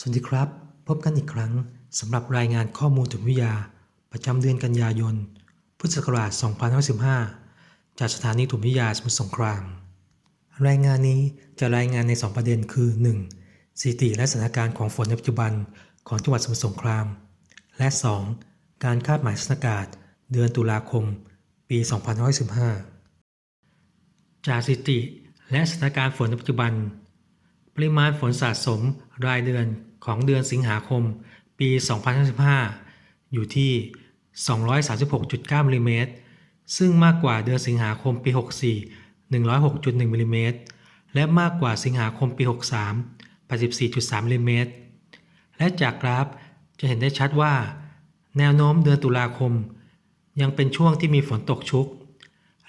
สวัสดีครับ พบกันอีกครั้งสำหรับรายงานข้อมูลตุนวิทยา ประจำเดือนกันยายน พุทธศักราช 2515 จากสถานีตุนวิทยาสมุทรสงคราม รายงานนี้จะรายงานใน 2 ประเด็นคือ 1. สถิติและสถานการณ์ของฝนในปัจจุบันของจังหวัดสมุทรสงคราม และ 2. การคาดหมายสถานการณ์เดือนตุลาคม ปี 2515 จากสถิติและสถานการณ์ฝนในปัจจุบัน ปริมาณฝนสะสมรายเดือนของเดือนสิงหาคม ปี 2015อยู่ที่ 236.9มิลลิเมตร ซึ่งมากกว่าเดือนสิงหาคมปี 64 106.1มิลลิเมตร และมากกว่าสิงหาคมปี 63 84.3มิลลิเมตร และจากกราฟจะเห็นได้ชัดว่า แนวโน้มเดือนตุลาคม ยังเป็นช่วงที่มีฝนตกชุก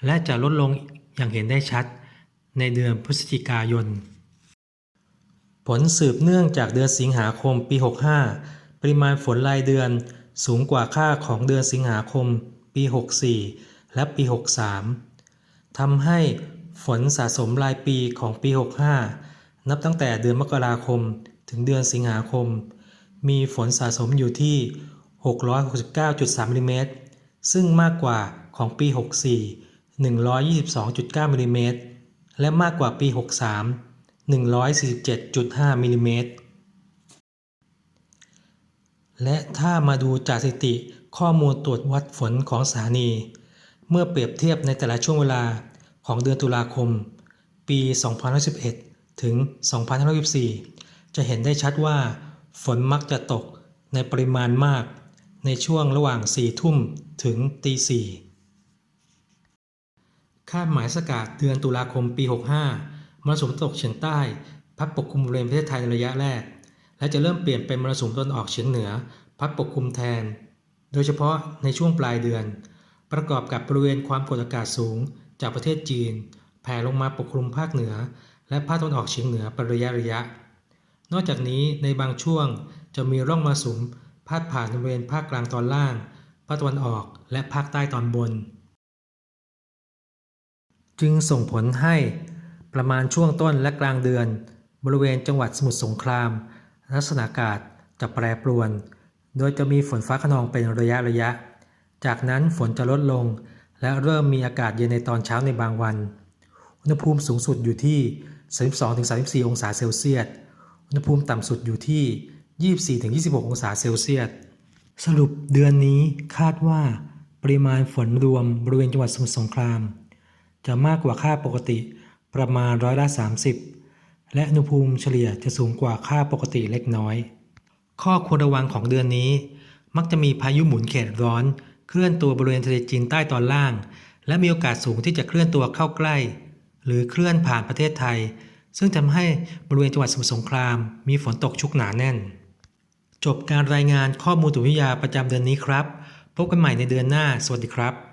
และจะลดลงอย่างเห็นได้ชัดในเดือนพฤศจิกายน ลสืบเนื่องจากเดือนสิงหาคมปี 65 ปริมาณฝนรายเดือนสูงกว่าค่าของเดือนสิงหาคมปี 64 และปี 63 ทำให้ฝนสะสมรายปีของปี 65 นับตั้งแต่เดือนมกราคมถึงเดือนสิงหาคม มีฝนสะสมอยู่ที่ 669.3มิลลิเมตร ซึ่งมากกว่าของปี 64 122.9มิลลิเมตร และมากกว่าปี 63 147.5มิลลิเมตรและถ้ามาดูจากสถิติข้อมูลตรวจวัดฝนของสถานี เมื่อเปรียบเทียบในแต่ละช่วงเวลาของเดือนตุลาคม ปี 2011 ถึง 2524 จะเห็นได้ชัดว่า ฝนมักจะตกในปริมาณมาก ในช่วงระหว่าง 4 ทุ่มถึงตี4คาดหมายสกาดเดือนตุลาคมปี 65 มรสุมตะวันตกเฉียงใต้ พัดปกคลุมบริเวณประเทศไทยในระยะแรก และจะเริ่มเปลี่ยนเป็นมรสุมตะวันออกเฉียงเหนือ พัดปกคลุมแทน โดยเฉพาะในช่วงปลายเดือน ประกอบกับบริเวณความกดอากาศสูง จากประเทศจีน แผ่ลงมาปกคลุมภาคเหนือ และภาคตะวันออกเฉียงเหนือเป็นระยะระยะ นอกจากนี้ในบางช่วงจะมีร่องมรสุมพาดผ่านบริเวณภาคกลางตอนล่าง ภาคตะวันออก และภาคใต้ตอนบน จึงส่งผลให้ ประมาณช่วงต้นและกลางเดือน บริเวณจังหวัดสมุทรสงคราม ลักษณะอากาศจะแปรปรวน โดยจะมีฝนฟ้าขนองเป็นระยะระยะ จากนั้นฝนจะลดลง และเริ่มมีอากาศเย็นในตอนเช้าในบางวัน อุณหภูมิสูงสุดอยู่ที่ 32-34 องศาเซลเซียส อุณหภูมิต่ำสุดอยู่ที่ 24-26 องศาเซลเซียส สรุปเดือนนี้คาดว่าปริมาณฝนรวมบริเวณจังหวัดสมุทรสงคราม จะมากกว่าค่าปกติ ประมาณร้อยละ 30 และอุณหภูมิเฉลี่ยจะสูงกว่าค่าปกติเล็กน้อย ข้อควรระวังของเดือนนี้ มักจะมีพายุหมุนเขตร้อน เคลื่อนตัวบริเวณทะเลจีนใต้ตอนล่าง และมีโอกาสสูงที่จะเคลื่อนตัวเข้าใกล้ หรือเคลื่อนผ่านประเทศไทย ซึ่งทำให้บริเวณจังหวัดสมุทรสงคราม มีฝนตกชุกหนาแน่น จบการรายงานข้อมูลตุวิทยาประจำเดือนนี้ครับ พบกันใหม่ในเดือนหน้า สวัสดีครับ